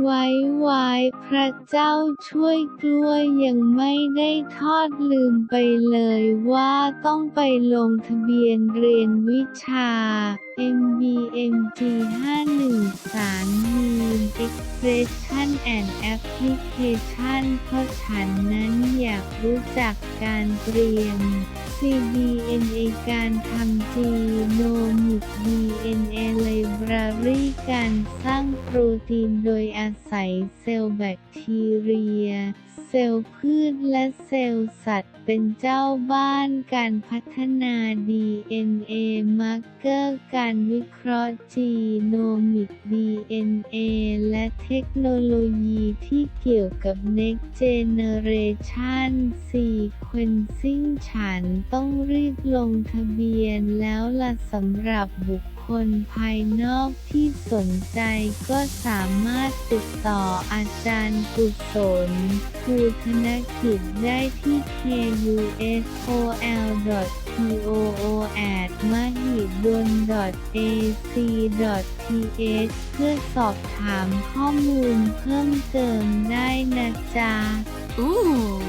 ไว้ไว้พระเจ้าช่วยกล้วยยังไม่ได้ทอดลืมไปเลยว่าต้องไปลงทะเบียนเรียนวิชา MBMG 51สารมี Expression and Application เพราะฉันนั้นอยากรู้จักการเตรียม cDNA การทำจีโนมิก DNA การสร้างโปรตีนโดยอาศัยเซลล์แบคทีเรีย เซลล์พืชและเซลล์สัตว์เป็นเจ้าบ้านการพัฒนา DNA มาร์เกอร์การวิเคราะห์จีโนมิก DNA และเทคโนโลยีที่เกี่ยวกับ Next Generation Sequencing ฉันต้องรีบลงทะเบียนแล้วล่ะสำหรับบุคคลภายนอกที่สนใจก็สามารถติดต่ออาจารย์กุศลภูธนกิจได้ที่ kusol.poo@ มหิดล .ac.th เพื่อสอบถามข้อมูลเพิ่มเติมได้นะจ๊ะ Ooh,